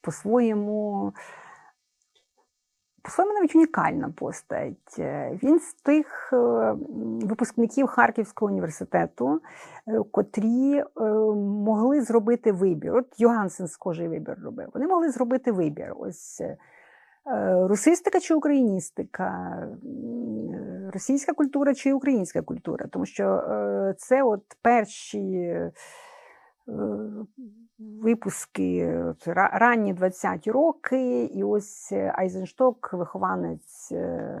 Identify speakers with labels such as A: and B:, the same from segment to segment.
A: по-своєму. По-своєму навіть унікальна постать. Е, Він з тих е, випускників Харківського університету, е, котрі могли зробити вибір. От Йогансен схожий вибір робив. Вони могли зробити вибір. Ось русистика чи україністика, російська культура чи українська культура. Тому що це от перші. Е, Випуски ранні 20-ті роки, і ось Айзеншток, вихованець е,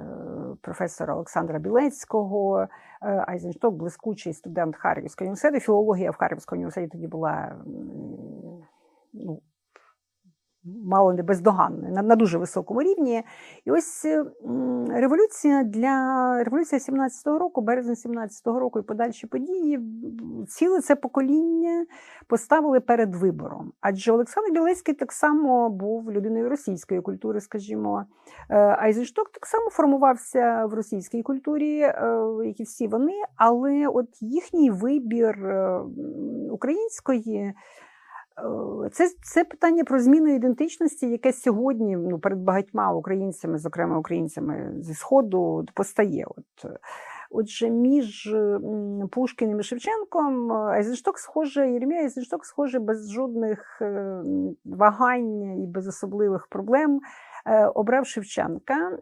A: професора Олександра Білецького. Е, Айзеншток, блискучий студент Харківського університету. Філологія в Харківському університеті тоді була ну, мало не бездоганною, на, на дуже високому рівні. І ось е, революція для революція 17-го року, березня 17-го року і подальші події, ціле це покоління поставили перед вибором. Адже Олександр Білецький так само був людиною російської культури, скажімо. Е, Айзеншток так само формувався в російській культурі, е, як і всі вони, але от їхній вибір української. Е, Це, це питання про зміну ідентичності, яке сьогодні ну, перед багатьма українцями, зокрема українцями зі Сходу, постає. От, е, Отже, між Пушкіним і Шевченком е, Айзеншток схоже, Єремія Айзеншток схоже без жодних вагань і без особливих проблем. Е, Обрав Шевченка.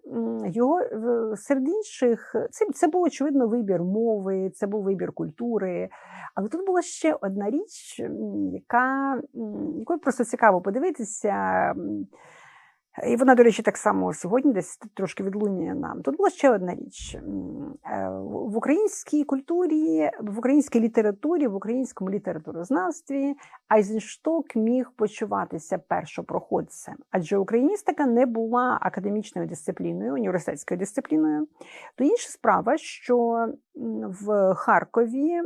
A: Його е, серед інших це, це був очевидно вибір мови, це був вибір культури. Але тут була ще одна річ, яка, якою просто цікаво подивитися. І вона, до речі, так само сьогодні десь трошки відлунює нам. Тут була ще одна річ. Е, В українській культурі, в українській літературі, в українському літературознавстві Айзеншток міг почуватися першопроходцем, адже україністика не була академічною дисципліною, університетською дисципліною. То інша справа, що в Харкові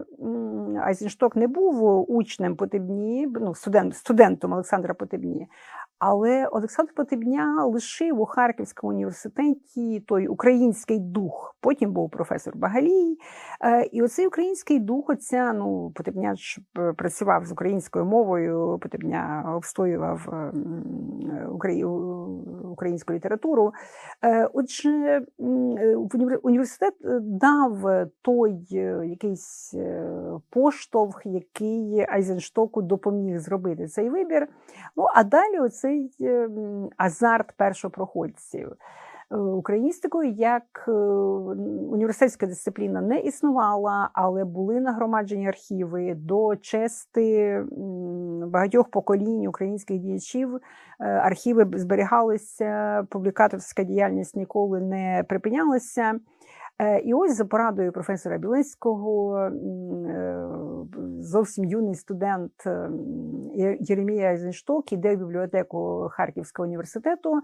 A: Айзеншток не був учнем Потебні, ну, студент, студентом Олександра Потебні, але Олександр Потебня лишив у Харківському університеті той український дух. Потім був професор Багалій. Е, І оцей український дух, оця, ну, Потебня ж працював з українською мовою, Потебня обстоював у- українську літературу. Е, Отже, е, університет е, дав той е, якийсь е, поштовх, який Айзенштоку допоміг зробити цей вибір. Ну, а далі оцей е, азарт першопроходців. Е, Україністикою як е, університетська дисципліна не існувала, але були нагромаджені архіви до чести багатьох поколінь українських діячів. Е, Архіви зберігалися, публікаторська діяльність ніколи не припинялася. Е, І ось за порадою професора Білецького м, е, зовсім юний студент Єремія Айзеншток іде в бібліотеку Харківського університету,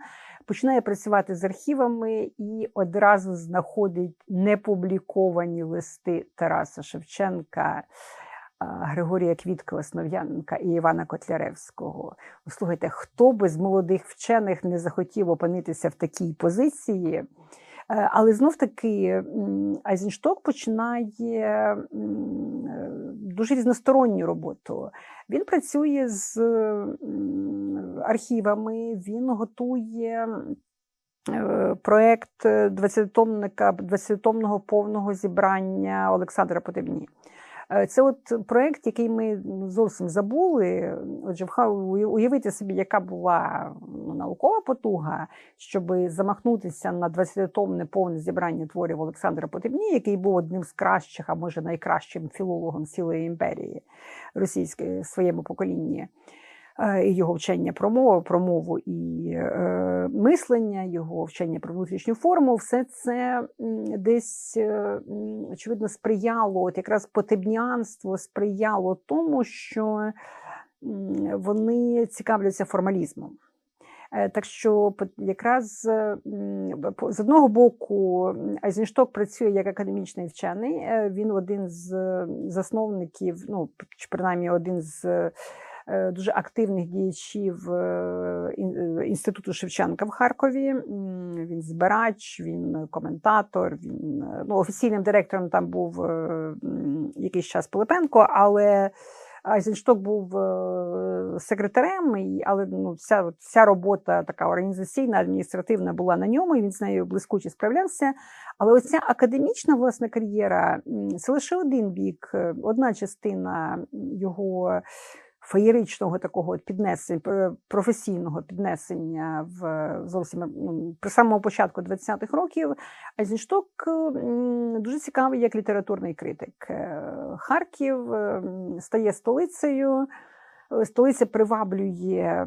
A: починає працювати з архівами і одразу знаходить непубліковані листи Тараса Шевченка. Григорія Квітка Основ'яненка і Івана Котляревського. Слухайте, хто би з молодих вчених не захотів опинитися в такій позиції? Е, Але знов таки Айзеншток починає е, дуже різносторонню роботу. Він працює з архівами, він готує Проєкт проект 20-томника, 20-томного повного зібрання Олександра Потебні. Е, Це от проект, який ми ну, зовсім забули. Отже, уявити собі, яка була ну, наукова потуга, щоб замахнутися на 20-томне повне зібрання творів Олександра Потебні, який був одним з кращих, а може найкращим філологом цілої імперії російської в своєму поколінні. Е, І його вчення про мову, про мову і е, мислення, його вчення про внутрішню форму, все це десь е, очевидно сприяло, от якраз потебнянство сприяло тому, що вони цікавляться формалізмом. Е, Так що якраз з одного боку Айзеншток працює як академічний вчений. Він один з засновників, ну принаймні один з дуже активних діячів е, е, інституту Шевченка в Харкові. Він збирач, він коментатор. Він е, ну, офіційним директором там був е, якийсь час Пилипенко, але Айзеншток був е, секретарем, але ну, вся, вся робота така організаційна, адміністративна була на ньому, і він з нею блискуче справлявся. Але оця академічна власне кар'єра це лише один бік, е, одна частина його феєричного такого піднесення, професійного піднесення в зовсім при самому початку 20-х років. Айзеншток дуже цікавий як літературний критик. Е, Харків е, стає столицею. Е, Столиця приваблює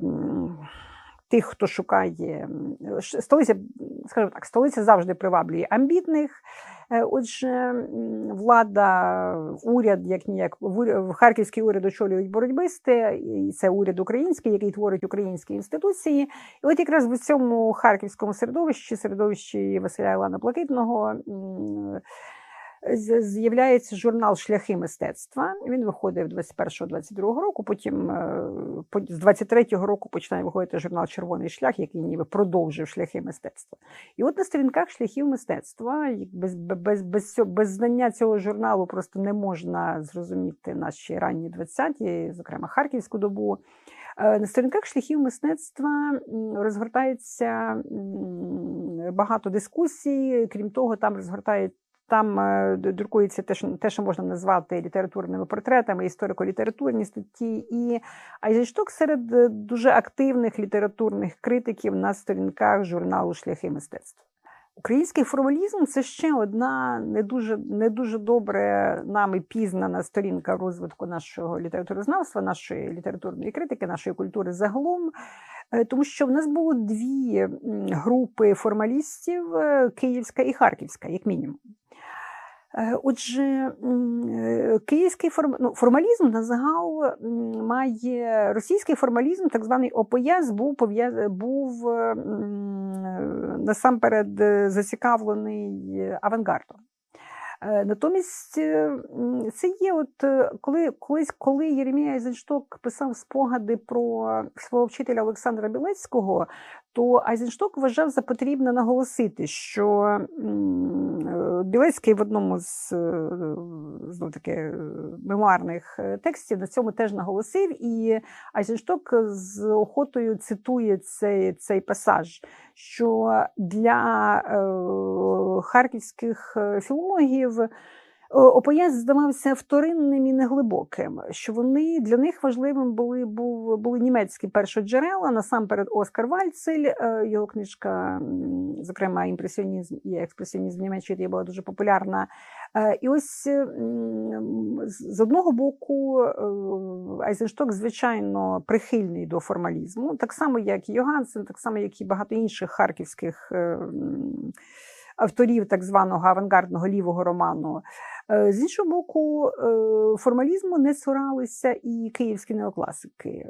A: тих, хто шукає. Столиця, скажімо так, столиця завжди приваблює амбітних. Е, Отже, влада, уряд, як ніяк, в харківський уряд очолюють боротьбисти, і це уряд український, який творить українські інституції. І от якраз в цьому харківському середовищі, середовищі Василя Ілана Блакитного, з'являється журнал Шляхи мистецтва. Він виходить 21-22 року. Потім е, з 23-го року починає виходити журнал Червоний шлях, який ніби продовжив шляхи мистецтва. І от на сторінках шляхів мистецтва, без, без, без, без знання цього журналу просто не можна зрозуміти наші ранні 20-ті, зокрема Харківську добу. Е, На сторінках шляхів мистецтва розгортається багато дискусій. Крім того, там розгортають. Там е, друкується те, що, те, що можна назвати літературними портретами, історико-літературні статті. І Айзеншток серед е, дуже активних літературних критиків на сторінках журналу Шляхи мистецтва. Український формалізм це ще одна не дуже, не дуже добре нами пізнана сторінка розвитку нашого літературознавства, нашої літературної критики, нашої культури загалом. Е, Тому що в нас було дві групи формалістів: київська і харківська, як мінімум. Е, Отже, е, київський форм... ну, формалізм на загал має російський формалізм, так званий ОПЯС, був пов'яз... був е, насамперед зацікавлений авангардом. Натомість це є, от коли колись, коли Єремія Айзеншток писав спогади про свого вчителя Олександра Білецького, то Айзеншток вважав за потрібне наголосити, що Білецький в одному з знов таки е, мемуарних е, текстів на цьому теж наголосив, і Айзеншток з охотою цитує цей, цей пасаж, що для харківських філологів Опояс здавався вторинним і неглибоким, що вони для них важливим були, був, були німецькі першоджерела, насамперед Оскар Вальцель, е, його книжка, зокрема, імпресіонізм і експресіонізм в Німеччині була дуже популярна. Е, І ось з одного боку е, Айзеншток, звичайно, прихильний до формалізму, так само, як і Йогансен, так само, як і багато інших харківських авторів так званого авангардного лівого роману. Е, З іншого боку, е, формалізму не цуралися і київські неокласики.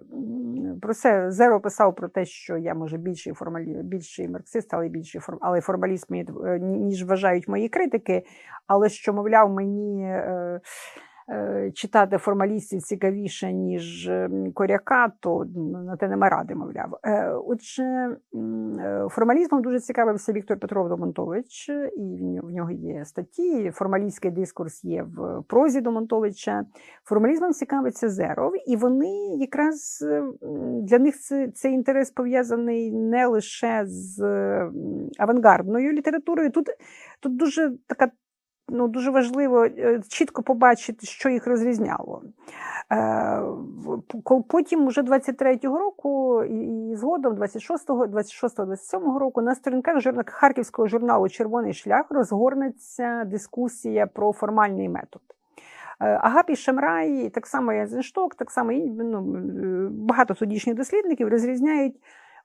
A: Про це Зеро писав про те, що я може більший формалі... більший марксист, але більший форм... але формаліст мені, е, ніж вважають мої критики. Але що, мовляв, мені. Е, Читати формалістів цікавіше, ніж коряка, то ну, на те нема ради, мовляв. Е, Отже, е, формалізмом дуже цікавився Віктор Петров Домонтович, і в нього- є статті. Формалістський дискурс є в прозі Домонтовича. Формалізмом цікавиться Зеров, і вони якраз е, для них це, цей інтерес пов'язаний не лише з авангардною літературою. Тут, тут дуже така ну, дуже важливо е, чітко побачити, що їх розрізняло. Е, Потім, уже 23-го року, і згодом 26-го, 26-27 року, на сторінках харківського журналу Червоний шлях розгорнеться дискусія про формальний метод. Е, Агапій Шамрай, так само і Ейзеншток, так само ну, багато тодішніх дослідників розрізняють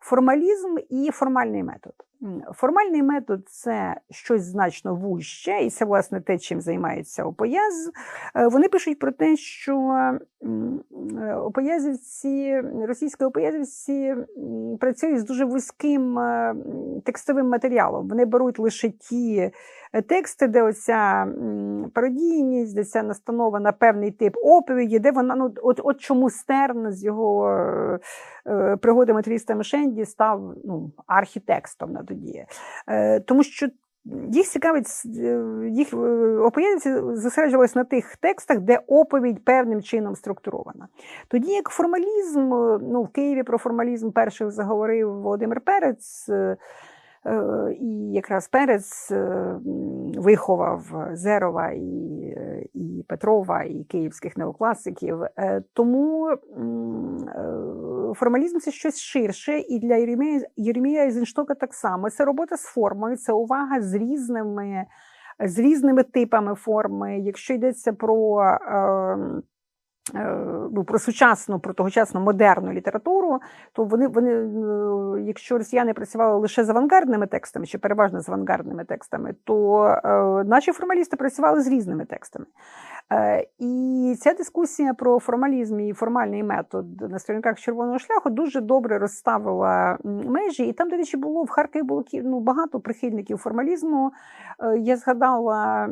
A: формалізм і формальний метод. Формальний метод це щось значно вужче, і це, власне, те, чим займається Опояз. Е, Вони пишуть про те, що е, опоязівці, російські опоязівці працюють з дуже вузьким е, текстовим матеріалом. Вони беруть лише ті тексти, де оця пародійність, де ця настанова на певний тип оповіді, де вона ну от, от чому Стерн з його пригодами Тріста Мешенді став ну, архітекстом на тоді. Е, тому що їх цікавить, їх опоненці зосереджувалися на тих текстах, де оповідь певним чином структурована. Тоді як формалізм, ну в Києві про формалізм перших заговорив Володимир Перець. Е, і якраз Перець е, виховав Зерова і е, і Петрова, і київських неокласиків. Тому формалізм це щось ширше, і для Єремія, Єремія Ейзенштока так само. Це робота з формою, це увага з різними, з різними типами форми. Якщо йдеться про ем, ну, про сучасну, про тогочасну модерну літературу, то вони, вони, е, якщо росіяни працювали лише з авангардними текстами, чи переважно з авангардними текстами, то е, наші формалісти працювали з різними текстами. Е, і ця дискусія про формалізм і формальний метод на сторінках червоного шляху дуже добре розставила межі. І там, до речі, було в Харкові було ну, багато прихильників формалізму. Е, я згадала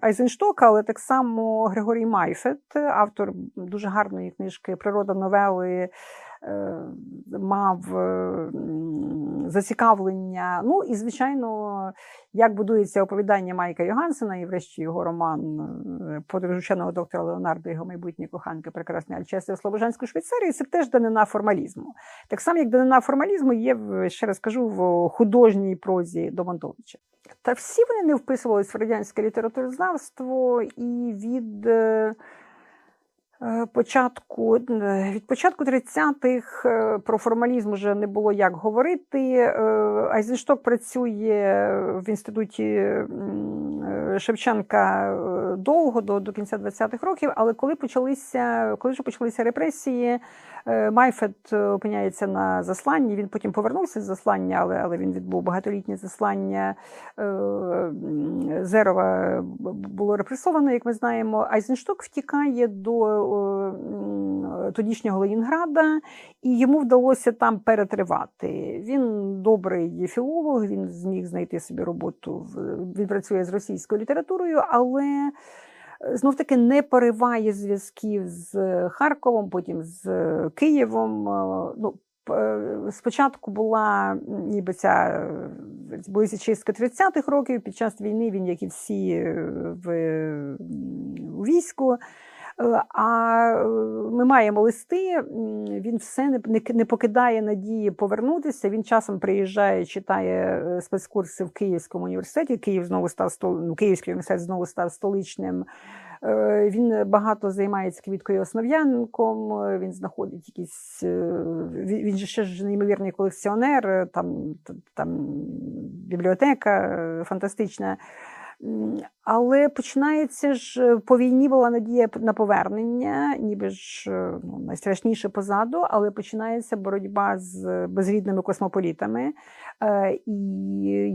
A: Айзенштока, але так само Григорій Майфет, автор дуже гарної книжки Природа новели. Е, мав е, зацікавлення. Ну і, звичайно, як будується оповідання Майка Йогансена, і врешті його роман е, доктора Леонардо, його майбутні коханки, прекрасні Альчеси в Слобожанську Швейцарії, це теж данина формалізму. Так само, як данина формалізму є, ще раз кажу, в художній прозі Домонтовича. Та всі вони не вписувалися в радянське літературознавство і від. Е, початку е, від початку 30-х е, про формалізм вже не було як говорити. Айзеншток працює в інституті Шевченка довго до до кінця 20-х років, але коли почалися, коли вже почалися репресії, Майфет опиняється на засланні. Він потім повернувся з заслання, але але він відбув багатолітнє заслання. Зерова було репресовано, як ми знаємо. Айзеншток втікає до тодішнього Ленінграда, і йому вдалося там перетривати. Він добрий філолог, він зміг знайти собі роботу. Він працює з російською літературою, але е, знов таки не пориває зв'язків з Харковом, потім з Києвом. Е, ну, е, Спочатку була ніби ця боюся, чистка 30-х років. Під час війни він, як і всі в у війську, Е, а е, ми маємо листи, він все не, не покидає надії повернутися. Він часом приїжджає, читає е, спецкурси в Київському університеті. Київ знову став ну, Київський університет знову став столичним. Він багато займається квіткою Основ'янком, він знаходить якісь. Він же ще ж неймовірний колекціонер, там, там бібліотека фантастична. Але починається ж е, по війні була надія на повернення, ніби ж е, ну, найстрашніше позаду, але починається боротьба з безрідними космополітами. Е, і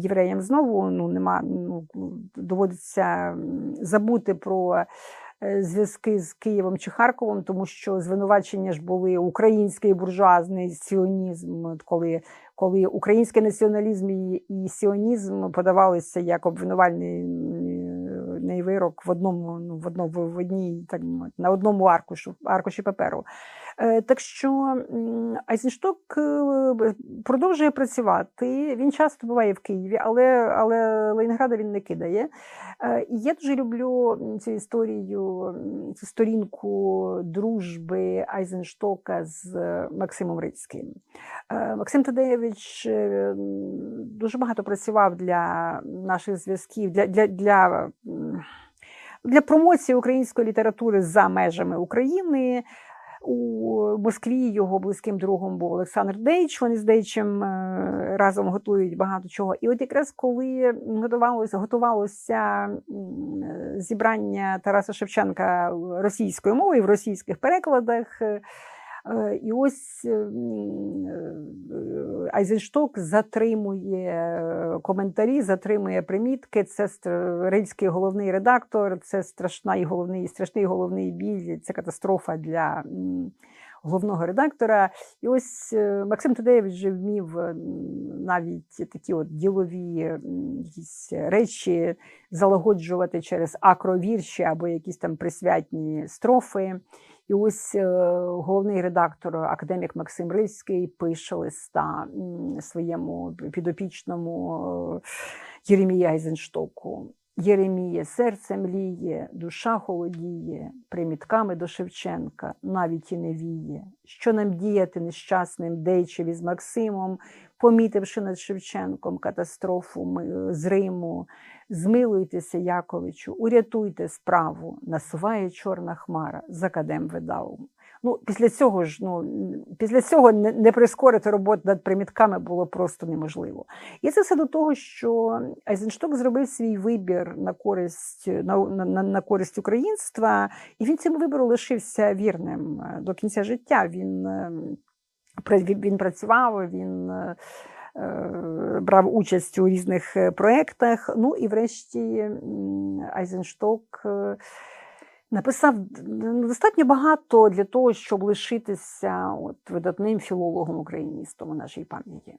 A: євреям знову ну, нема, ну, доводиться забути про. Зв'язки з Києвом чи Харковом, тому що звинувачення ж були український буржуазний сіонізм, коли коли український націоналізм і сіонізм подавалися як обвинувальний вирок в одному, ну в одному в одній так на одному аркушу аркуші паперу. Е, так що Айзеншток е, продовжує працювати. Він часто буває в Києві, але але Ленінграда він не кидає. Е, і я дуже люблю цю історію, цю сторінку дружби Айзенштока з Максимом Рицьким. Максим Тадеєвич дуже багато працював для наших зв'язків, для, для, для, для промоції української літератури за межами України. У Москві його близьким другом був Олександр Дейч. Вони з Дейчем е, разом готують багато чого. І от якраз коли готувалося готувалося зібрання Тараса Шевченка російською мовою в російських перекладах. Е, Е, і ось е, Айзеншток затримує коментарі, затримує примітки. Це рильський головний редактор, це страшна і головний, страшний головний біль, це катастрофа для. Головного редактора, і ось е, Максим Тадеєвич вже вмів навіть такі от ділові якісь речі залагоджувати через акровірші або якісь там присвятні строфи. І ось е, головний редактор, академік Максим Рильський, пише листа своєму підопічному е, Єремії Айзенштоку. Єреміє, серце мліє, душа холодіє, примітками до Шевченка навіть і не віє. Що нам діяти нещасним Дейчеві з Максимом, помітивши над Шевченком катастрофу з Риму, змилуйтеся, Яковичу, урятуйте справу, насуває чорна хмара, закадем видав. Ну, після цього ж, ну, після цього не, не прискорити роботу над примітками було просто неможливо. І це все до того, що Айзеншток зробив свій вибір на користь, на, на, на користь українства, і він цьому вибору лишився вірним е, до кінця життя. Він, е, він, працював, він. е, Брав участь у різних проєктах. Ну і врешті Айзеншток написав достатньо багато для того, щоб лишитися от, видатним філологом україністом у нашій пам'яті.